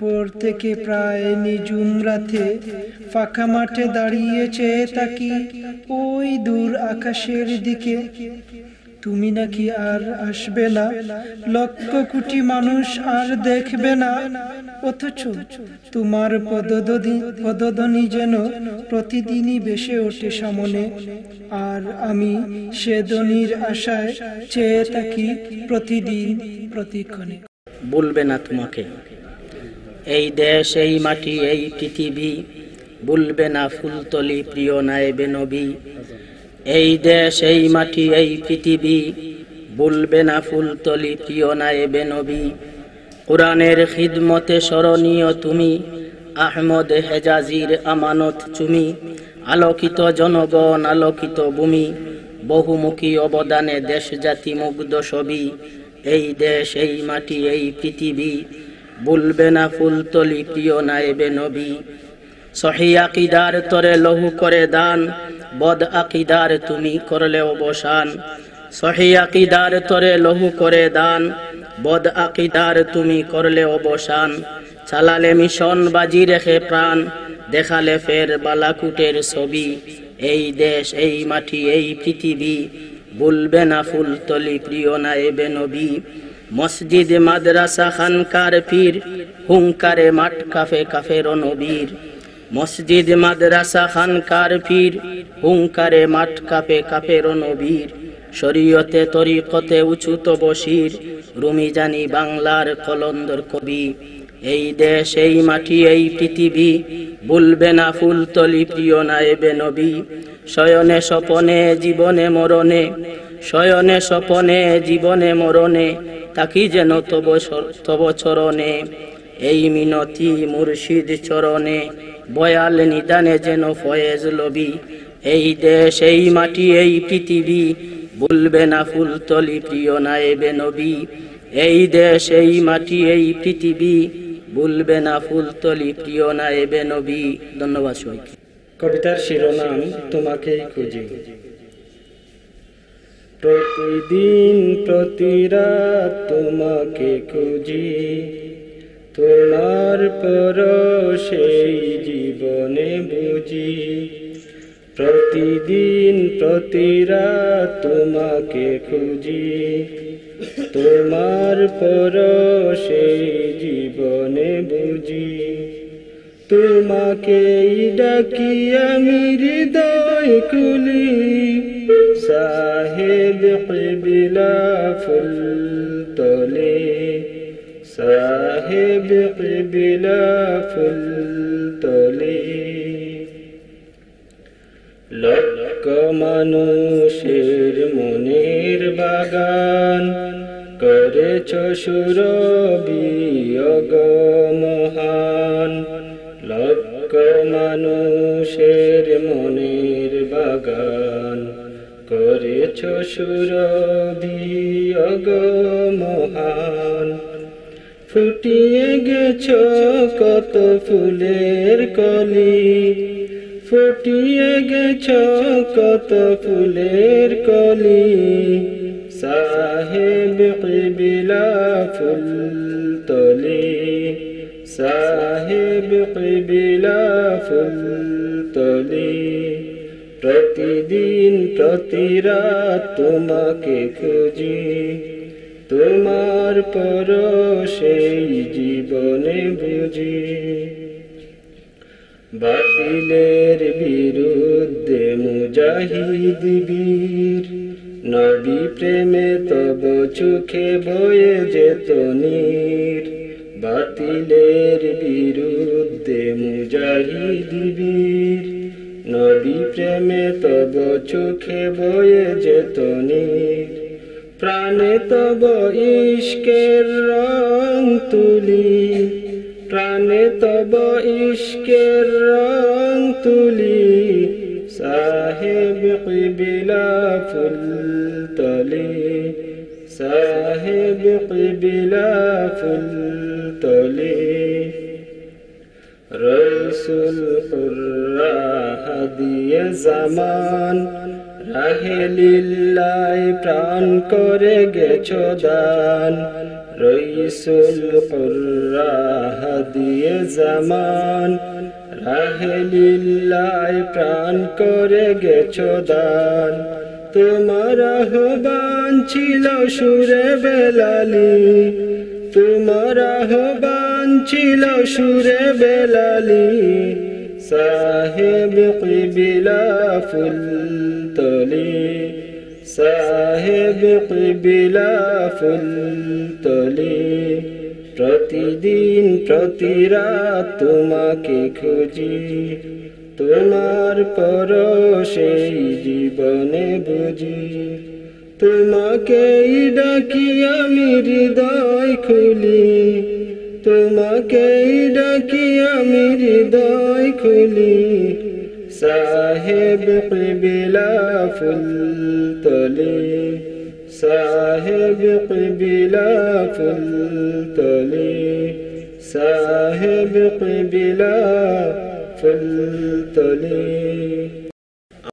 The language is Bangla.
পর থেকে প্রায় নিঝুম রাতে ফাঁকা মাঠে দাঁড়িয়ে চেয়ে তাকি ওই দূর আকাশের দিকে। তুমি নাকি আর আসবে না? লক্ষ কোটি মানুষ আর দেখবে না। অথচ তোমার পদধ্বনি পদধ্বনি যেন প্রতিদিনই বেশে ওঠে সামনে। আর আমি সে ধ্বনির আশায় চেয়ে থাকি প্রতিদিন, প্রতিক্ষণে। বলবে না তোমাকে। এই দেশ, এই মাটি, এই পৃথিবী, বলবে না ফুলতলি প্রিয় নায়েবে নবী। এই দেশ, এই মাটি, এই পৃথিবী, বলবে না ফুলতলি প্রিয় নায়েবে নবী। কোরআনের খিদমতে স্মরণীয় তুমি, আহমদ হেজাজির আমানত চুমি, আলোকিত জনগণ, আলোকিত ভূমি, বহুমুখী অবদানে দেশ জাতি মুগ্ধ ছবি। এই দেশ, এই মাটি, এই পৃথিবী বলবে না ফুলতলি প্রিয় নায়েবে নবী। সহি আকিদার তরে লহু করে দান, বদ আকিদার তুমি করলে অবসান। সহি আকিদার তরে লহু করে দান, বদ আকিদার তুমি করলে অবসান। চালালে মিশন বাজি রেখে প্রাণ, দেখালে ফের বালাকুটের ছবি। এই দেশ, এই মাটি, এই পৃথিবী, বলবে না ফুলতলি প্রিয় নায়েবে নবী। মসজিদ মাদ্রাসা খানকার পীর, হুঙ্কারে মাঠ কাফে কাফের নবীর। মসজিদ মাদ্রাসা খানকার পীর, হুঙ্কারে মাঠ কাপে কাপের নবীর। শরীয়তে তরিকতে উঁচুত বসির রুমি জানি বাংলার কলন্দর কবি। এই দেশ, এই মাটি, এই পৃথিবী বলবে না ফুলতলি প্রিয় নায়েবে নবী। শয়নে স্বপনে, জীবনে মরণে, শয়নে স্বপনে, জীবনে মরণে তাকি যেন তব তব চরণে। এই মিনতি মুর্শিদ চরণে, বয়াল নিদানে যেন ফয়েজ লবি এই দেশ, এই মাটি, এই পৃথিবী বলবে না ফুলতলি প্রিয় নায়েবে নবী। এই দেশ, এই মাটি, এই পৃথিবী বলবে না ফুলতলি প্রিয় নায়েবে নবী। ধন্যবাদ সবাইকে। কবিতার শিরোনাম তোমাকেই খুঁজি। প্রতিদিন প্রতি রাত তোমাকে খুঁজি, তোমার পর সেই জীবনে বুঝি। প্রতিদিন প্রতি রাত তোমাকে খুঁজি, তোমার পর সেই জীবনে বুঝি। তোমাকেই ডাকি আমি হৃদয় খুলি সাহেব কিবিলা ফুল তলে। সাহেব কিবিলা ফুল তলে। লক্ষ মানুষের মনের বাগান করেছ সুরবি মহান লক্ষ মানুষের মনের করেছ সুরবি মহান ফুটিয়ে গেছ কত ফুলের কলি। ফুটিয়ে গেছ কত ফুলের কলি। সাহেব কিবিলা ফুল তলি। সাহেব কিবিলা ফুল তলি। প্রতিদিন প্রতি রাত তোমাকে খুঁজি। তোমার পর সেই জীবনে বুঝি। বাতিলের বিরুদ্ধে মুজাহিদ বীর, নবী প্রেমে তব চোখে বয়ে যেত নীর। বাতিলের বিরুদ্ধে মুজাহিদ বীর নবী প্রেমে তব চোখে বয়ে যেত নীর প্রাণে তব ইস্কের রং তুলি, প্রাণে তব ইস্কের রং তুলি, সাহেব কিবিলা ফুল তলি, সাহেব কিবিলা ফুল তলি। রসুল হাদিয়ে জামান, রাহে লিল্লাই প্রাণ করে গেছ দান। রইসুল দিয়ে জামান রাহেলিল্লায় প্রাণ করে গেছো দান। তোমার আহ্বান ছিল সুরে বেলালি, তোমার আহ্বান ছিল সুরে বেলালি, সাহেব কিবিলা ফুল তলি সাহেব কিবিলা ফুল তলি প্রতিদিন প্রতি রাত তোমাকে খুঁজি, তোমার পর সেই জীবনে বুঝি। তোমাকেই ডাকি আমি হৃদয় খুলি তোমাকেই ডাকি আমি হৃদয় খুলি সাহেব কিবিলা ফুল তলি সাহেব কিবিলা ফুল তলি সাহেব কিবিলা ফুল তলি